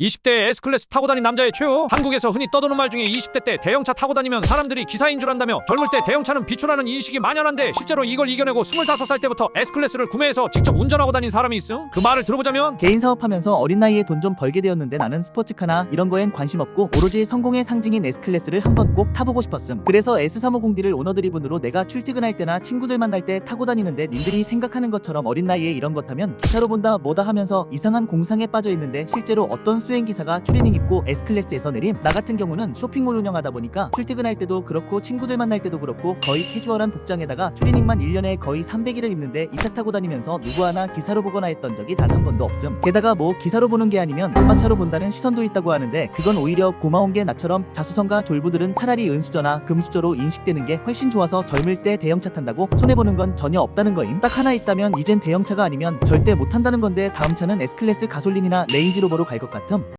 20대에 S클래스 타고 다닌 남자의 최후 한국에서 흔히 떠도는 말 중에 20대 때 대형차 타고 다니면 사람들이 기사인 줄 안다며 젊을 때 대형차는 비추라는 인식이 만연한데 실제로 이걸 이겨내고 25살 때부터 S클래스를 구매해서 직접 운전하고 다닌 사람이 있음 그 말을 들어보자면 개인 사업하면서 어린 나이에 돈 좀 벌게 되었는데 나는 스포츠카나 이런 거엔 관심 없고 오로지 성공의 상징인 S클래스를 한 번 꼭 타보고 싶었음. 그래서 S350D를 오너 드리븐으로 내가 출퇴근할 때나 친구들 만날 때 타고 다니는데 님들이 생각하는 것처럼 어린 나이에 이런 것 타면 기차로 본다 뭐다 하면서 이상한 공상에 빠져 있는데 실제로 어떤 수행 기사가 추리닝 입고 S클래스에서 내림. 나 같은 경우는 쇼핑몰 운영하다 보니까 출퇴근할 때도 그렇고 친구들 만날 때도 그렇고 거의 캐주얼한 복장에다가 추리닝만 1년에 거의 300일을 입는데 이 차 타고 다니면서 누구 하나 기사로 보거나 했던 적이 단 한 번도 없음. 게다가 뭐 기사로 보는 게 아니면 아빠 차로 본다는 시선도 있다고 하는데 그건 오히려 고마운 게 나처럼 자수성가 졸부들은 차라리 은수저나 금수저로 인식되는 게 훨씬 좋아서 젊을 때 대형차 탄다고 손해보는 건 전혀 없다는 거임. 딱 하나 있다면 이젠 대형차가 아니면 절대 못 탄다는 건데 다음 차는 S클래스 가솔린이나 레인지로버로 갈 것 같음.